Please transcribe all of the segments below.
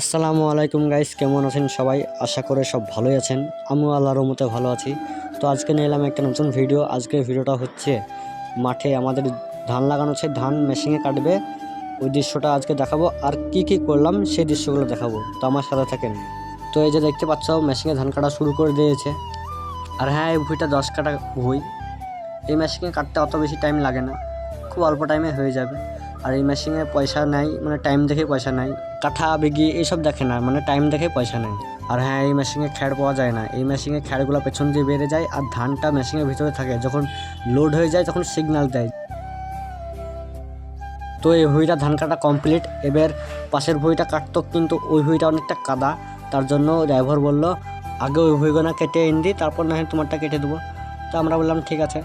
আসসালামু আলাইকুম গাইস, কেমন আছেন সবাই? আশা করে সব ভালোই আছেন। আমিও আল্লাহর মতে ভালো আছি। তো আজকে নিয়ে এলাম একটা নতুন ভিডিও। আজকের ভিডিওটা হচ্ছে মাঠে আমাদের ধান লাগানো হচ্ছে ধান মেশিনে কাটবে। ওই দৃশ্যটা আজকে দেখাবো। আর কি কি করলাম সেই দৃশ্যগুলো দেখাবো। তো আমার সাথে থাকেন। তো এই যে দেখতে পাচ্ছ, মেশিনে ধান কাটা শুরু করে দিয়েছে। আর হ্যাঁ এই ভুঁইটা দশ কাটা ভুঁই। এই মেশিনে কাটতে অত বেশি টাইম লাগে না। খুব অল্প টাইমে হয়ে যাবে। আর এই মেশিনে পয়সা নাই মানে টাইম দেখে পয়সা নাই। কাঠা বিঘি এইসব দেখে না মানে টাইম দেখে পয়সা নেই। আর হ্যাঁ এই মেশিনে খ্যাড় পাওয়া যায় না। এই মেশিনে খ্যাড়গুলো পেছন দিয়ে বেড়ে যায় আর ধানটা মেশিনের ভিতরে থাকে। যখন লোড হয়ে যায়, তখন সিগন্যাল দেয়। তো এই ভুঁইটা ধান কাটা কমপ্লিট এবার পাশের ভুঁইটা কাটতো, কিন্তু ওই ভুঁইটা অনেকটা কাদা। তার জন্য ড্রাইভার বলল, আগে ওই ভুঁইগুলো কেটে এনে দিই তারপর না হয় তোমারটা কেটে দেবো। তো আমরা বললাম, ঠিক আছে,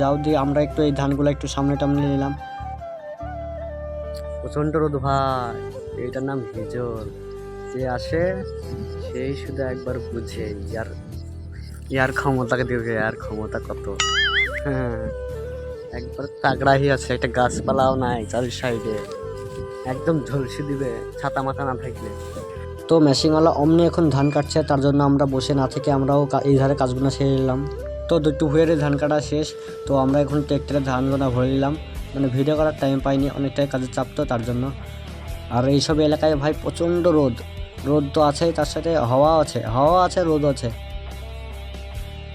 যাও দিয়ে আমরা একটু এই ধানগুলো একটু সামনে টামনে নিলাম। প্রচণ্ড রোদ, ভাই। এইটার নাম হিজল। যে আসে, সেই শুধু একবার বুঝে ইয়ার ইয়ার ক্ষমতাকে দিবে ইয়ার ক্ষমতা কত। হ্যাঁ একবার তাগড়াই আছে, একটা গাছপালাও নাই চার সাইডে। একদম ঝলসে দিবে, ছাতা মাথা না থাকলে। তো মেশিনওয়ালা অমনি এখন ধান কাটছে, তার জন্য আমরা বসে না থেকে আমরাও এই ধারে কাজগুলো সেরে নিলাম। তো দুটো হুয়ের ধান কাটা শেষ, তো আমরা এখন ট্রেক্টরে ধানগুলো ভরে নিলাম। মানে ভিডিও করার টাইম পাইনি, অনেকটাই কাজের চাপ তো তার জন্য। আর এইসব এলাকায় ভাই প্রচণ্ড রোদ। রোদ তো আছেই, তার সাথে হাওয়া আছে হাওয়া আছে রোদ আছে।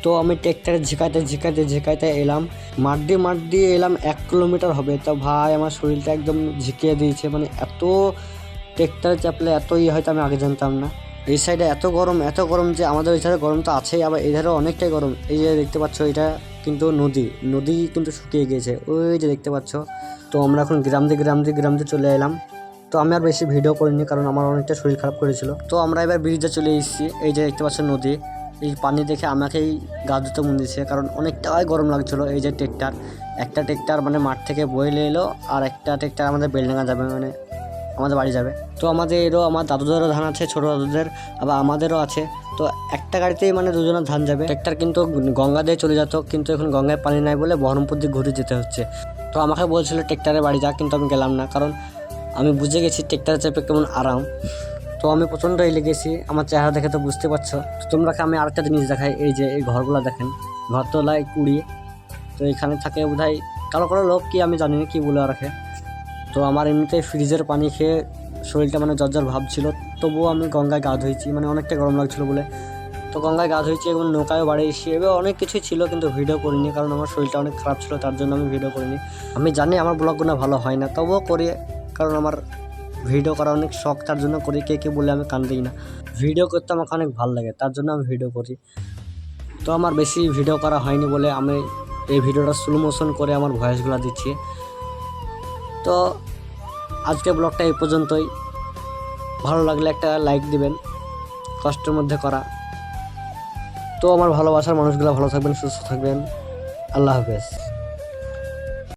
তো আমি ট্রেক্টরে ঝিকাইতে ঝিকাইতে ঝিকাইতে এলাম। মাঠ দিয়ে মাঠ দিয়ে এলাম এক কিলোমিটার হবে। তো ভাই, আমার শরীরটা একদম ঝিকিয়ে দিয়েছে। মানে এত ট্রেক্টরে চাপলে এত ইয়ে হয়তো আমি আগে জানতাম না। এই সাইডে এত গরম এত গরম যে আমাদের ওই ধারে গরম তো আছেই, আবার এই ধারে অনেকটাই গরম। এই যে দেখতে পাচ্ছ, এটা কিন্তু নদী নদী কিন্তু শুকিয়ে গিয়েছে। ওই যে দেখতে পাচ্ছ, তো আমরা এখন গ্রাম দিয়ে গ্রাম দিয়ে গ্রাম দিয়ে চলে এলাম। তো আমি আর বেশি ভিডিও করিনি কারণ আমার অনেকটা শরীর খারাপ করেছিল। তো আমরা এবার ব্রিজে চলে এসেছি। এই যে দেখতে পাচ্ছ নদী, এই পানি দেখে আমাকেই গা ধুতে মন দিচ্ছে কারণ অনেকটাই গরম লাগছিল এই যে ট্রেক্টার। একটা ট্রেক্টার মানে মাঠ থেকে বইলে এলো আর একটা ট্রেক্টার আমাদের বেলডাঙ্গা যাবে মানে আমাদের বাড়ি যাবে। তো আমাদের এরও আমার দাদুদেরও ধান আছে, ছোটো দাদুদের, আবার আমাদেরও আছে। তো একটা গাড়িতেই মানে দুজনের ধান যাবে। ট্রেক্টার কিন্তু গঙ্গা দিয়ে চলে যেত, কিন্তু এখন গঙ্গায় পানি নাই বলে বহরমপুর দিয়ে ঘুরে যেতে হচ্ছে। তো আমাকে বলছিল ট্রেক্টারে বাড়ি যা, কিন্তু আমি গেলাম না। কারণ আমি বুঝে গেছি ট্রেক্টারে চেপে কেমন আরাম। তো আমি প্রচণ্ড এলে গেছি, আমার চেহারা দেখে তো বুঝতে পারছ। তো তোমরাকে আমি আরেকটা জিনিস দেখাই, এই যে, এই ঘরগুলো দেখেন। ঘর ঘরতলায় কুড়িয়ে তো এখানে থাকে বোধহয়, কারও কারও লোক কি আমি জানি না কি বলে রাখে তো আমার এমনিতেই ফ্রিজের পানি খেয়ে শরীরটা মানে জ্বর ভাব ছিল, তবুও আমি গঙ্গায় গা ধুয়েছি মানে অনেকটা গরম লাগছিল বলে। তো গঙ্গায় গা ধুয়েছি এবং নৌকায়ও বাড়ি এসে এবার অনেক কিছুই ছিল কিন্তু ভিডিও করিনি, কারণ আমার শরীরটা অনেক খারাপ ছিল, তার জন্য আমি ভিডিও করিনি। আমি জানি আমার ব্লগগুলো ভালো হয় না, তবুও করি, কারণ আমার ভিডিও করা অনেক শখ, তার জন্য করি, কে কে বলে আমি কান দিই না। ভিডিও করতে আমাকে অনেক ভালো লাগে, তার জন্য আমি ভিডিও করি। তো আমার বেশি ভিডিও করা হয়নি বলে আমি এই ভিডিওটা স্লো মোশন করে আমার ভয়েসগুলো দিচ্ছি। তো আজকে ব্লগটা এই পর্যন্তই। ভালো লাগলে একটা লাইক দিবেন, কষ্টের মধ্যে করা। তো আমার ভালোবাসার মানুষগুলো ভালো থাকবেন, সুস্থ থাকবেন। আল্লাহ হাফেজ।